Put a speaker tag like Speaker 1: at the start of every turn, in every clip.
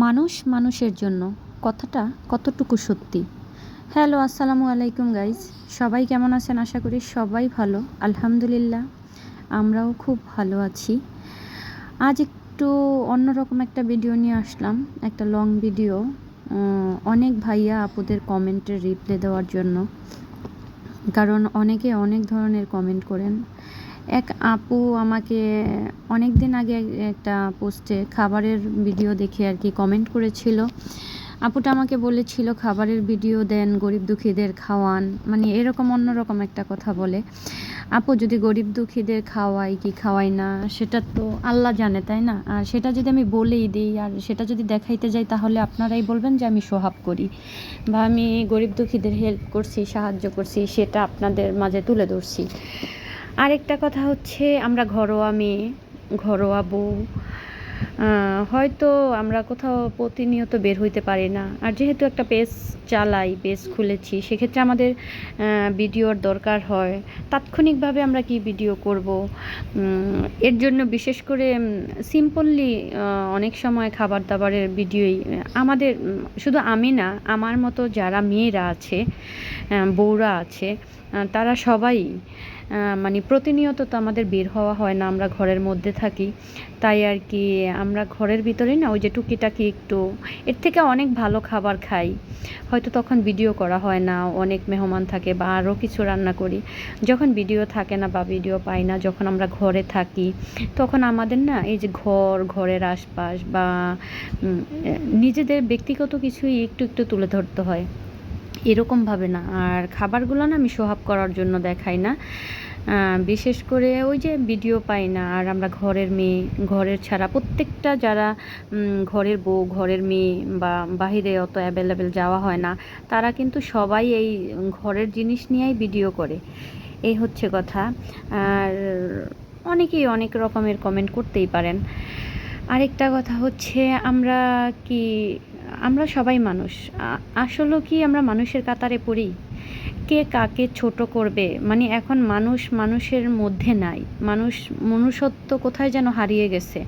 Speaker 1: মানুষ মানুষের জন্য কথাটা কতটুকু সত্যি? হ্যালো আসসালামু আলাইকুম গাইজ সবাই কেমন আছেন? আশা করি সবাই ভালো। আলহামদুলিল্লাহ, আমরাও খুব ভালো আছি। আজ একটু অন্যরকম একটা ভিডিও নিয়ে আসলাম, একটা লং ভিডিও অনেক ভাইয়া আপুদের কমেন্টের রিপ্লাই দেওয়ার জন্য। কারণ অনেকে অনেক ধরনের কমেন্ট করেন। এক আপু আমাকে অনেক দিন আগে একটা পোস্টে খাবারের ভিডিও দেখে আর কি কমেন্ট করেছিল। আপুটা আমাকে বলেছিল, খাবারের ভিডিও দেন, গরিব দুঃখীদের খাওয়ান। মানে এরকম অন্যরকম একটা কথা বলে। আপু, যদি গরিব দুঃখীদের খাওয়াই কি খাওয়াই না, সেটা তো আল্লাহ জানে, তাই না? আর সেটা যদি আমি বলেই দিই, আর সেটা যদি দেখাইতে যাই, তাহলে আপনারাই বলবেন যে আমি সোহাব করি বা আমি গরিব দুঃখীদের হেল্প করছি, সাহায্য করছি, সেটা আপনাদের মাঝে তুলে ধরছি। আরেকটা কথা হচ্ছে, আমরা ঘরোয়া মেয়ে, ঘরোয়া বউ। হয়তো আমরা কোথাও প্রতিনিয়ত বের হইতে পারি না। আর যেহেতু একটা পেজ চালাই, পেজ খুলেছি, সেক্ষেত্রে আমাদের ভিডিওর দরকার হয়। তাৎক্ষণিকভাবে আমরা কি ভিডিও করব? এর জন্য বিশেষ করে সিম্পললি অনেক সময় খাবার দাবারের ভিডিওই, আমাদের শুধু আমি না, আমার মতো যারা মেয়েরা আছে বউরা আছে তারা সবাই মানে প্রতিনিয়ত তো আমাদের বের হওয়া হয় না, আমরা ঘরের মধ্যে থাকি। তাই আর কি, আমরা ঘরের ভিতরেই না, ওই যে টুকিটাকি একটু, এর থেকে অনেক ভালো খাবার খাই। হয়তো তখন ভিডিও করা হয় না, অনেক মেহমান থাকে বা আরও কিছু রান্না করি। যখন ভিডিও থাকে না বা ভিডিও পাই না, যখন আমরা ঘরে থাকি, তখন আমাদের না এই যে ঘর, ঘরের আশপাশ বা নিজেদের ব্যক্তিগত কিছুই একটু একটু তুলে ধরতে হয়। এরকমভাবে না। আর খাবারগুলো না আমি সোহাব করার জন্য দেখাই না। বিশেষ করে ওই যে ভিডিও পাই না, আর আমরা ঘরের মেয়ে, ঘরের ছাড়া প্রত্যেকটা যারা ঘরের বউ, ঘরের মেয়ে বা বাহিরে অত অ্যাভেলেবেল যাওয়া হয় না, তারা কিন্তু সবাই এই ঘরের জিনিস নিয়েই ভিডিও করে। এই হচ্ছে কথা। আর অনেকেই অনেক রকমের কমেন্ট করতেই পারেন। আরেকটা কথা হচ্ছে, আমরা কি আমরা সবাই মানুষ। আসলে কি আমরা মানুষের কাতারে পড়ি? কে কাকে ছোট করবে? মানে এখন মানুষ মানুষের মধ্যে নাই। মানুষ মনুষ্যত্ব কোথায় যেন হারিয়ে গেছে?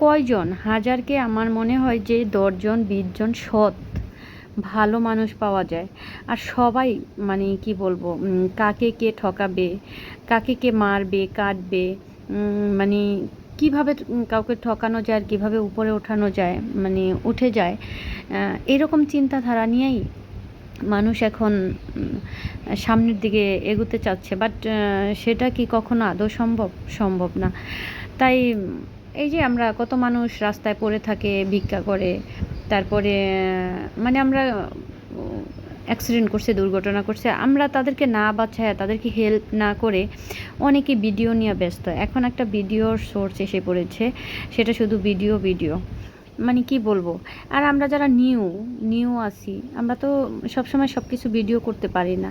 Speaker 1: কয়জন? হাজারকে আমার মনে হয় যে দশজন, বিশজন সৎ, ভালো মানুষ পাওয়া যায়। আর সবাই মানে কি বলব কাকে কে ঠকাবে, কাকে কে মারবে, কাটবে মানে কীভাবে কাউকে ঠকানো যায় আর কীভাবে উপরে ওঠানো যায় মানে উঠে যায় এরকম চিন্তাধারা নিয়েই মানুষ এখন সামনের দিকে এগোতে চাচ্ছে। বাট সেটা কি কখনো আদৌ সম্ভব? সম্ভব না। তাই এই যে আমরা কত মানুষ রাস্তায় পড়ে থাকে, ভিক্ষা করে, তারপরে মানে আমরা অ্যাক্সিডেন্ট করছে, দুর্ঘটনা করছে, আমরা তাদেরকে না বাঁচায় তাদেরকে হেল্প না করে অনেকে ভিডিও নিয়ে ব্যস্ত। এখন একটা ভিডিওর সোর্স এসে পড়েছে, সেটা শুধু ভিডিও ভিডিও মানে কি বলব? আর আমরা যারা নিউ নিউ আছি, আমরা তো সবসময় সব কিছু ভিডিও করতে পারি না।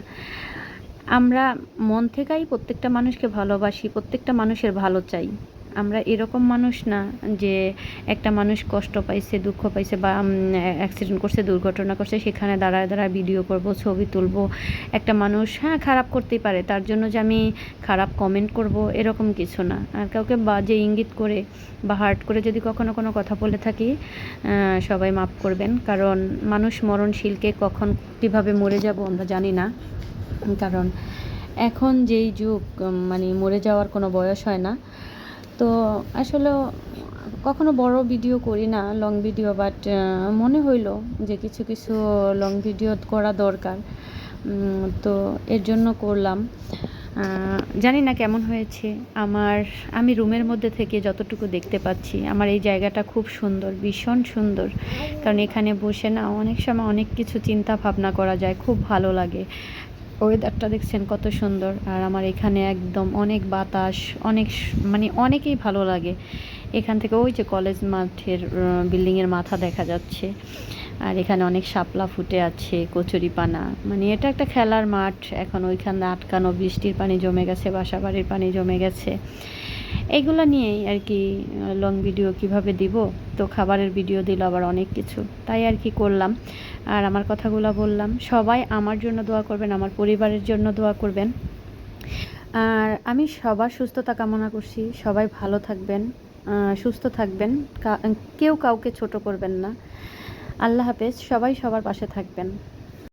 Speaker 1: আমরা মন থেকেই প্রত্যেকটা মানুষকে ভালোবাসি, প্রত্যেকটা মানুষের ভালো চাই। আমরা এরকম মানুষ না যে একটা মানুষ কষ্ট পাইছে, দুঃখ পাইছে বা অ্যাক্সিডেন্ট করছে, দুর্ঘটনা করছে, সেখানে দাঁড়ায় দাঁড়ায় ভিডিও করব, ছবি তুলব। একটা মানুষ হ্যাঁ খারাপ করতেই পারে। তার জন্য যে আমি খারাপ কমেন্ট করব, এরকম কিছু না। আর কাউকে বাজে ইঙ্গিত করে বা হার্ট করে যদি কখনো কোনো কথা বলে থাকি সবাই মাফ করবেন। কারণ মানুষ মরণশীলকে কখন কীভাবে মরে যাব আমরা জানি না। কারণ এখন যেই যুগ মানে মরে যাওয়ার কোনো বয়স হয় না। তো আসলে কখনো বড় ভিডিও করি না লং ভিডিও বাট মনে হইল যে কিছু কিছু লং ভিডিও করা দরকার। তো এর জন্য করলাম। জানি না কেমন হয়েছে। আমার, আমি রুমের মধ্যে থেকে যতটুকু দেখতে পাচ্ছি, আমার এই জায়গাটা খুব সুন্দর, ভীষণ সুন্দর। কারণ এখানে বসে না অনেক সময় অনেক কিছু চিন্তা ভাবনা করা যায়, খুব ভালো লাগে। ওয়েদারটা দেখছেন কত সুন্দর। আর আমার এখানে একদম অনেক বাতাস, অনেক মানে অনেকেই ভালো লাগে। এখান থেকে ওই যে কলেজ মাঠের বিল্ডিংয়ের মাথা দেখা যাচ্ছে। আর এখানে অনেক শাপলা ফুটে আছে, কচুরিপানা। মানে এটা একটা খেলার মাঠ। এখন ওইখানে আটকানো, বৃষ্টির পানি জমে গেছে, বাসা বাড়ির পানি জমে গেছে। এইগুলো নিয়েই আর কি লং ভিডিও কীভাবে দিব? তো খাবারের ভিডিও দিল আবার অনেক কিছু। তাই আর কি করলাম। আর আমার কথাগুলো বললাম। সবাই আমার জন্য দোয়া করবেন, আমার পরিবারের জন্য দোয়া করবেন। আর আমি সবার সুস্থতা কামনা করছি। সবাই ভালো থাকবেন সুস্থ থাকবেন। কেউ কাউকে ছোট করবেন না। আল্লাহ হাফেজ। সবাই সবার পাশে থাকবেন।